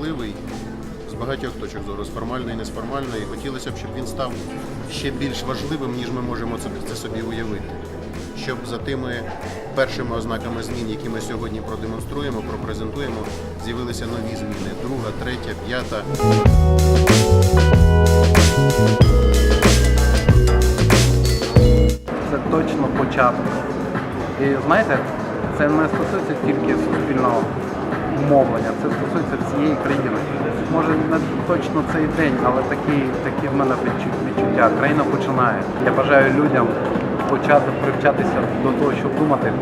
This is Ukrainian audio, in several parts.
важливий з багатьох точок зору, з формальної, і несформальної. Хотілося б, щоб він став ще більш важливим, ніж ми можемо це собі уявити. Щоб за тими першими ознаками змін, які ми сьогодні продемонструємо, пропрезентуємо, з'явилися нові зміни друга, третя, п'ята. Це точно початок. І знаєте, це не стосується тільки суспільного мовлення, це стосується всієї країни. Може не точно цей день, але такі, такі в мене відчуття. Країна починає. Я бажаю людям почати привчатися до того, щоб думати,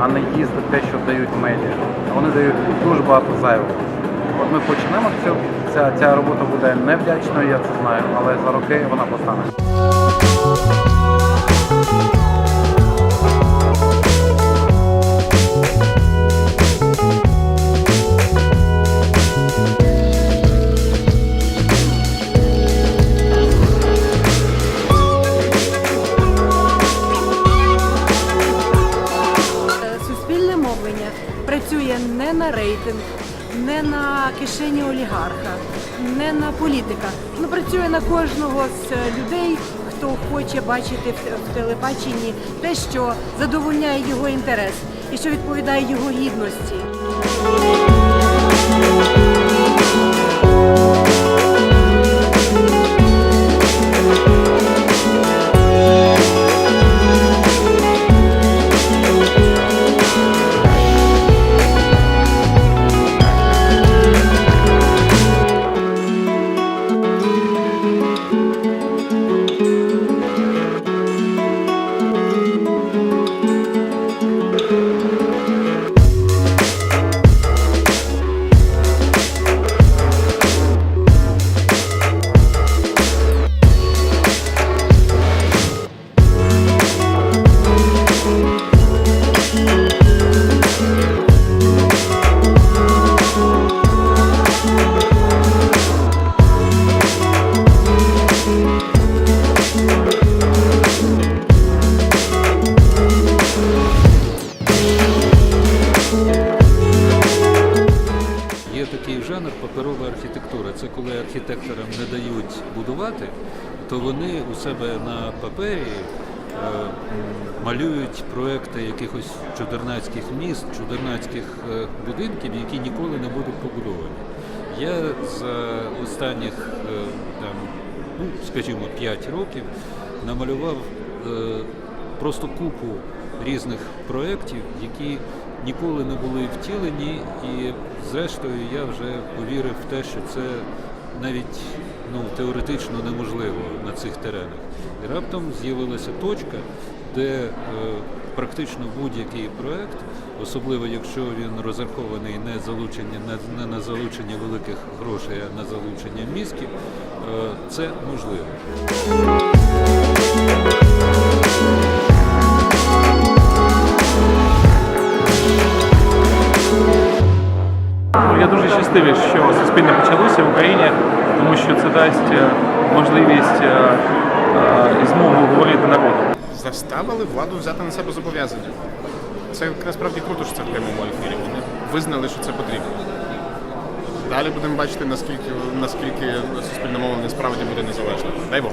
а не їсти те, що дають медіа. Вони дають дуже багато зайвого. От ми почнемо цю, ця, ця робота буде невдячною, я це знаю, але за роки вона постане. Суспільне працює не на рейтинг, не на кишені олігарха, не на політика. Ну працює на кожного з е, людей, хто хоче бачити в телебаченні те, що задовольняє його інтерес і що відповідає його гідності. Жанр паперова архітектура. Це коли архітекторам не дають будувати, то вони у себе на папері е, малюють проекти якихось чудернацьких міст, чудернацьких е, будинків, які ніколи не будуть побудовані. Я за останніх е, там, ну, скажімо, 5 років намалював просто купу різних проєктів, які ніколи не були втілені, і зрештою я вже повірив в те, що це навіть ну, теоретично неможливо на цих теренах. І раптом з'явилася точка, де е, практично будь-який проєкт, особливо якщо він розрахований не, залучення, не, не на залучення великих грошей, а на залучення мізків, е, це можливо. Щасливий, що суспільне почалося в Україні, тому що це дасть е, можливість е, е, і змогу говорити народу. заставили владу взяти на себе зобов'язання. Це насправді круто, що це в прямому ефірі. Вони визнали, що це потрібно. Далі будемо бачити, наскільки наскільки суспільне мовлення справді буде незалежним. Дай Бог.